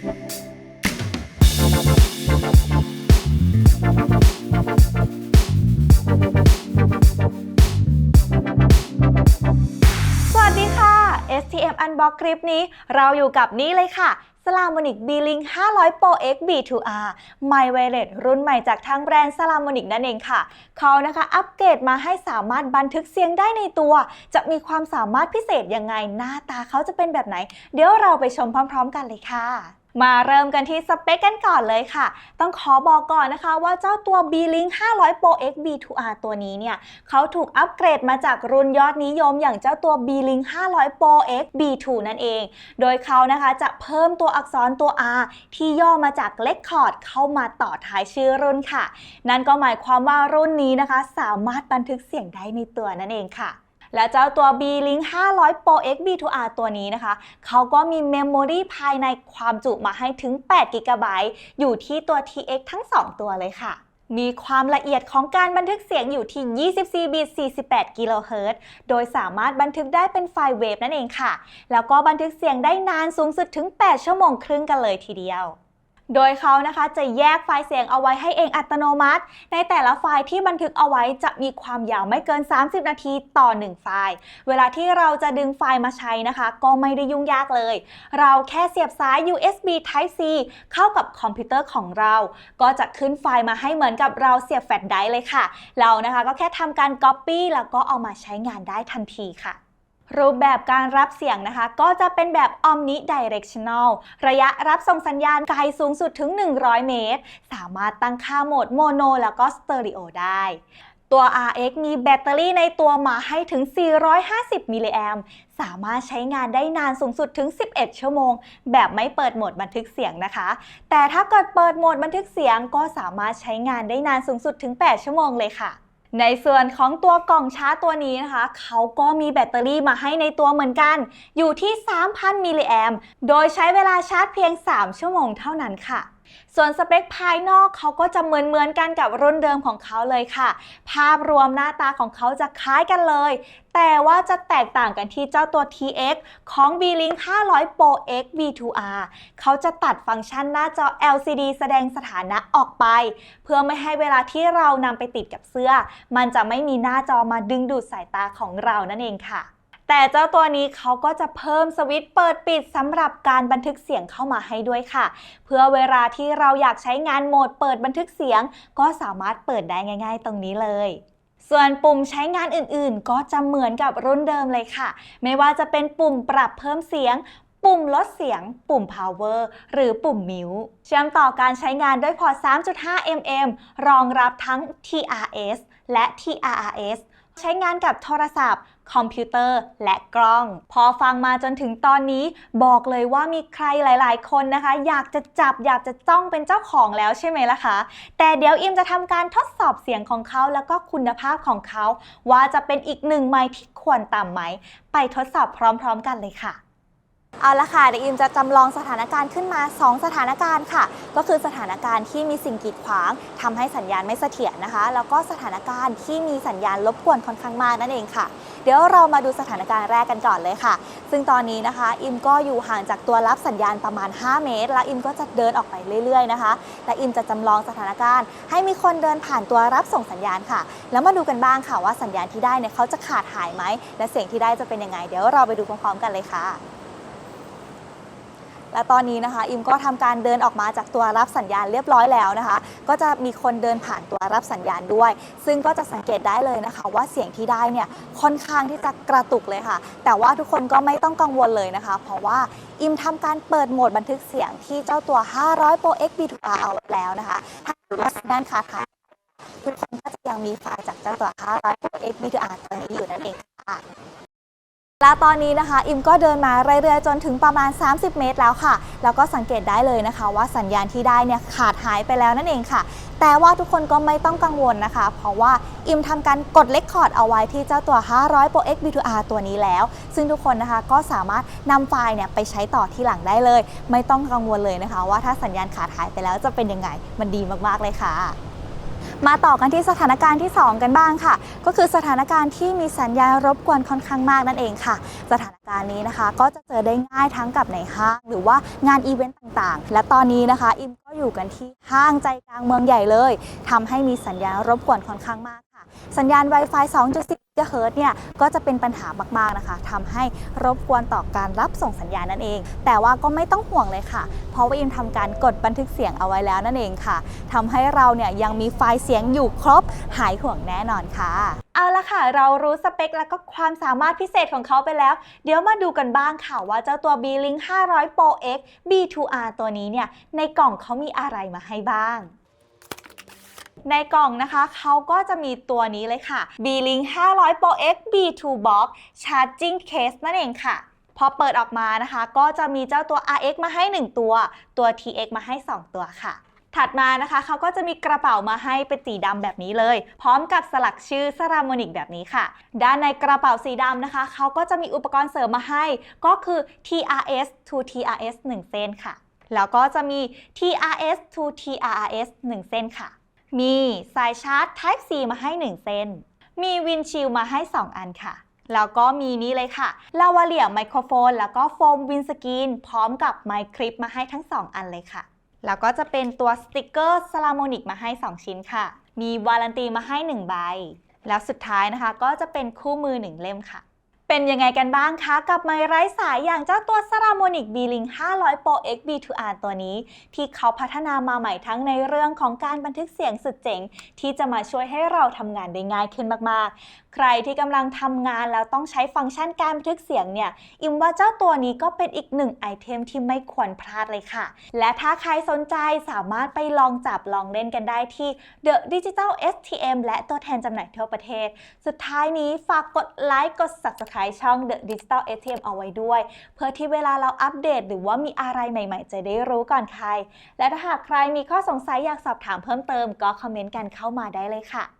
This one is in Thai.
สวัสดีค่ะ STM Unbox คลิปนี้เราอยู่กับนี่เลยค่ะ s l a m o n i c B-Link 500 Pro X B2R My Wireless รุ่นใหม่จากทางแบรนด์ s l a m o n i c นั่นเองค่ะ เขานะคะอัปเกรดมาให้สามารถบันทึกเสียงได้ในตัว จะมีความสามารถพิเศษยังไง หน้าตาเขาจะเป็นแบบไหน เดี๋ยวเราไปชมพร้อมๆกันเลยค่ะ มาเริ่มกันที่สเปคกันก่อนเลยค่ะ ต้องขอบอกก่อนนะคะว่าเจ้าตัว B-Link 500 Pro X B2R ตัวนี้เนี่ยเขาถูกอัปเกรดมาจากรุ่นยอดนิยมอย่างเจ้าตัว B-Link 500 Pro X B2 นั่นเอง โดยเขานะคะจะเพิ่มตัวอักษรตัว R ที่ย่อมาจาก Record เข้ามาต่อท้ายชื่อรุ่นค่ะ นั่นก็หมายความว่ารุ่นนี้นะคะ สามารถบันทึกเสียงได้ในตัวนั่นเองค่ะ และเจ้าตัว B-Link 500 Pro X B2R ตัวนี้นะคะ เขาก็มีเมมโมรีภายในความจุมาให้ถึง8 g b อยู่ที่ตัว TX ทั้ง 2 ตัวเลยค่ะมีความละเอียดของการบันทึกเสียงอยู่ที่ 24 บิต 48 กิโลเฮิรตซ์โดยสามารถบันทึกได้เป็นไฟล์เวฟนั่นเองค่ะ แล้วก็บันทึกเสียงได้นานสูงสุดถึง 8 ชั่วโมงครึ่งกันเลยทีเดียว โดยเขานะคะจะแยกไฟล์เสียงเอาไว้ให้เองอัตโนมัติ ในแต่ละไฟล์ที่บันทึกเอาไว้จะมีความยาวไม่เกิน 30 นาทีต่อ 1 ไฟล์ เวลาที่เราจะดึงไฟล์มาใช้นะคะ ก็ไม่ได้ยุ่งยากเลย เราแค่เสียบสาย USB Type C เข้ากับคอมพิวเตอร์ของเรา ก็จะขึ้นไฟล์มาให้เหมือนกับเราเสียบแฟลชไดรฟ์เลยค่ะ เรานะคะก็แค่ทำการ Copy แล้วก็เอามาใช้งานได้ทันทีค่ะ รูปแบบการรับเสียงนะคะ ก็จะเป็นแบบ omnidirectional ระยะรับส่งสัญญาณไกลสูงสุดถึง 100 เมตร สามารถตั้งค่าโหมดโมโนแล้วก็สเตอริโอได้ตัว RX มีแบตเตอรี่ในตัวมาให้ถึง 450 มิลลิแอมสามารถใช้งานได้นานสูงสุดถึง 11 ชั่วโมง แบบไม่เปิดโหมดบันทึกเสียงนะคะ แต่ถ้าเกิดเปิดโหมดบันทึกเสียงก็สามารถใช้งานได้นานสูงสุดถึง 8 ชั่วโมงเลยค่ะ ในส่วนของตัวกล่องชาร์จตัวนี้นะคะ เขาก็มีแบตเตอรี่มาให้ในตัวเหมือนกัน อยู่ที่ 3,000 มิลลิแอมโดยใช้เวลาชาร์จเพียง 3 ชั่วโมงเท่านั้นค่ะ ส่วนสเปคภายนอกเขาก็จะเหมือนเหมือนๆกันกับรุ่นเดิมของเขาเลยค่ะ ภาพรวมหน้าตาของเขาจะคล้ายกันเลย แต่ว่าจะแตกต่างกันที่เจ้าตัว TX ของ B-Link 500 Pro X V2R เขาจะตัดฟังก์ชันหน้าจอ LCD แสดงสถานะออกไป เพื่อไม่ให้เวลาที่เรานำไปติดกับเสื้อ มันจะไม่มีหน้าจอมาดึงดูดสายตาของเรานั่นเองค่ะ แต่เจ้าตัวนี้เขาก็จะเพิ่มสวิตช์เปิดปิดสำหรับการบันทึกเสียงเข้ามาให้ด้วยค่ะ เพื่อเวลาที่เราอยากใช้งานโหมดเปิดบันทึกเสียง ก็สามารถเปิดได้ง่าย ๆ ตรงนี้เลยส่วนปุ่มใช้งานอื่นๆ ก็จะเหมือนกับรุ่นเดิมเลยค่ะ ไม่ว่าจะเป็นปุ่มปรับเพิ่มเสียง ปุ่มลดเสียง ปุ่ม power หรือปุ่ม mute เชื่อมต่อการใช้งานด้วยพอร์ต 3.5 mm รองรับทั้ง TRS และ TRRS ใช้งานกับโทรศัพท์ คอมพิวเตอร์ และกล้อง พอฟังมาจนถึงตอนนี้ บอกเลยว่ามีใครหลาย ๆ คนนะคะ อยากจะจับอยากจะจ้องเป็นเจ้าของแล้วใช่ไหมล่ะคะ แต่เดี๋ยวอิมจะทำการทดสอบเสียงของเขาแล้วก็คุณภาพของเขา ว่าจะเป็นอีกหนึ่งไม้ที่ควรต่ำไหม ไปทดสอบพร้อม ๆ กันเลยค่ะ เอาละค่ะเดี๋ยวอิมจะจำลองสถานการณ์ขึ้นมา 2 สถานการณ์ค่ะ ก็คือสถานการณ์ที่มีสิ่งกีดขวางทำให้สัญญาณไม่เสถียรนะคะ แล้วก็สถานการณ์ที่มีสัญญาณรบกวนค่อนข้างมากนั่นเองค่ะ เดี๋ยวเรามาดูสถานการณ์แรกกันก่อนเลยค่ะ ซึ่งตอนนี้นะคะ อิมก็อยู่ห่างจากตัวรับสัญญาณประมาณ 5 เมตร แล้วอิมก็จะเดินออกไปเรื่อยๆนะคะ และอิมจะจำลองสถานการณ์ ให้มีคนเดินผ่านตัวรับส่งสัญญาณค่ะ แล้วมาดูกันบ้างค่ะว่าสัญญาณที่ได้เนี่ยเขาจะขาดหายไหมและเสียงที่ได้จะเป็นยังไง เดี๋ยวเราไปดูพร้อมๆกันเลยค่ะ และตอนนี้นะคะ อิมก็ทำการเดินออกมาจากตัวรับสัญญาณเรียบร้อยแล้วนะคะ ก็จะมีคนเดินผ่านตัวรับสัญญาณด้วย ซึ่งก็จะสังเกตได้เลยนะคะ ว่าเสียงที่ได้เนี่ยค่อนข้างที่จะกระตุกเลยค่ะ แต่ว่าทุกคนก็ไม่ต้องกังวลเลยนะคะ เพราะว่าอิมทำการเปิดโหมดบันทึกเสียงที่เจ้าตัว 500 Pro X B2R เอาไว้แล้วนะคะ ถ้าดูว่าด้านขาค่ะทุกคนก็จะยังมีไฟล์จากเจ้าตัว500 Pro X B2R ตัวนี้อยู่นั่นเองค่ะ และตอนนี้นะคะ อิมก็เดินมาเรื่อยๆ จนถึงประมาณ 30 เมตรแล้วค่ะ แล้วก็สังเกตได้เลยนะคะ ว่าสัญญาณที่ได้เนี่ยขาดหายไปแล้วนั่นเองค่ะ แต่ว่าทุกคนก็ไม่ต้องกังวลนะคะ เพราะว่าอิมทำการกดเลคคอร์ดเอาไว้ที่เจ้าตัว 500 Pro X B2R ตัวนี้แล้ว ซึ่งทุกคนนะคะก็สามารถนำไฟล์เนี่ยไปใช้ต่อที่หลังได้เลย ไม่ต้องกังวลเลยนะคะ ว่าถ้าสัญญาณขาดหายไปแล้วจะเป็นยังไง มันดีมากๆเลยค่ะ มาต่อกันที่สถานการณ์ที่ 2 กันบ้างค่ะ ก็คือสถานการณ์ที่มีสัญญาณรบกวนค่อนข้างมากนั่นเองค่ะ สถานการณ์นี้นะคะ ก็จะเจอได้ง่ายทั้งกับในห้าง หรือว่างานอีเวนต์ต่างๆ และตอนนี้นะคะอิมก็อยู่กันที่ห้างใจกลางเมืองใหญ่เลยทำให้มีสัญญาณรบกวนค่อนข้างมากค่ะ สัญญาณ Wi-Fi 2.10 GHz เนี่ยก็จะเป็นปัญหามากๆนะคะทำให้รบกวนต่อการรับส่งสัญญาณนั่นเอง แต่ว่าก็ไม่ต้องห่วงเลยค่ะ เพราะว่าอิมทำการกดบันทึกเสียงเอาไว้แล้วนั่นเองค่ะทำให้เราเนี่ยยังมีไฟล์เสียงอยู่ครบหายห่วงแน่นอนค่ะเอาละค่ะ เรารู้สเปคแล้วก็ความสามารถพิเศษของเขาไปแล้ว เดี๋ยวมาดูกันบ้างค่ะว่าเจ้าตัว B-Link 500 Pro X B2R ตัวนี้เนี่ยในกล่องเขามีอะไรมาให้บ้าง ในกล่องนะคะเขาก็จะมีตัวนี้เลยค่ะ B-Link 500 Pro X B2 Box Charging Case นั่นเองค่ะ พอเปิดออกมานะคะ ก็จะมีเจ้าตัว RX มาให้ 1 ตัว ตัว TX มาให้ 2 ตัวค่ะ ถัดมานะคะเขาก็จะมีกระเป๋ามาให้เป็นสีดำแบบนี้เลย พร้อมกับสลักชื่อซารามอนิกแบบนี้ค่ะ ด้านในกระเป๋าสีดำนะคะเขาก็จะมีอุปกรณ์เสริมมาให้ ก็คือ TRS to TRS 1 เส้นค่ะ แล้วก็จะมี TRS to TRS 1 เส้นค่ะ มีสายชาร์จ Type C มาให้ 1 เส้น มีวินชิลมาให้ 2 อันค่ะ แล้วก็มีนี้เลยค่ะ ลาวาเลียไมโครโฟน แล้วก็โฟมวินสกีน พร้อมกับไมค์คลิปมาให้ทั้ง 2 อันเลยค่ะ แล้วก็จะเป็นตัวสติกเกอร์สลาโมนิกมาให้ 2 ชิ้นค่ะ มีวารันตีมาให้ 1 ใบ แล้วสุดท้ายนะคะก็จะเป็นคู่มือ 1 เล่มค่ะ เป็นยังไงกันบ้างคะกับไม้ไร้สายอย่างเจ้าตัว s a r a m o n i c B-Link 500 Pro X B2R ตัวนี้ ที่เขาพัฒนามาใหม่ทั้งในเรื่องของการบันทึกเสียงสุดเจ๋ง ที่จะมาช่วยให้เราทำงานได้ง่ายขึ้นมากๆใครที่กำลังทำงานแล้วต้องใช้ฟังก์ชันการบันทึกเสียงเนี่ย อิมว่าเจ้าตัวนี้ก็เป็นอีกหนึ่งไอเทมที่ไม่ควรพลาดเลยค่ะ และถ้าใครสนใจสามารถไปลองจับลองเล่นกันได้ที่ The Digital STM และตัวแทนจำหน่ายทั่วประเทศ สุดท้ายนี้ฝากกดไลค์กด Subscribe ช่อง The Digital STM เอาไว้ด้วย เพื่อที่เวลาเราอัปเดต หรือว่ามีอะไรใหม่ ๆ จะได้รู้ก่อนใคร และถ้าหากใครมีข้อสงสัยอยากสอบถามเพิ่มเติมก็คอมเมนต์กันเข้ามาได้เลยค่ะ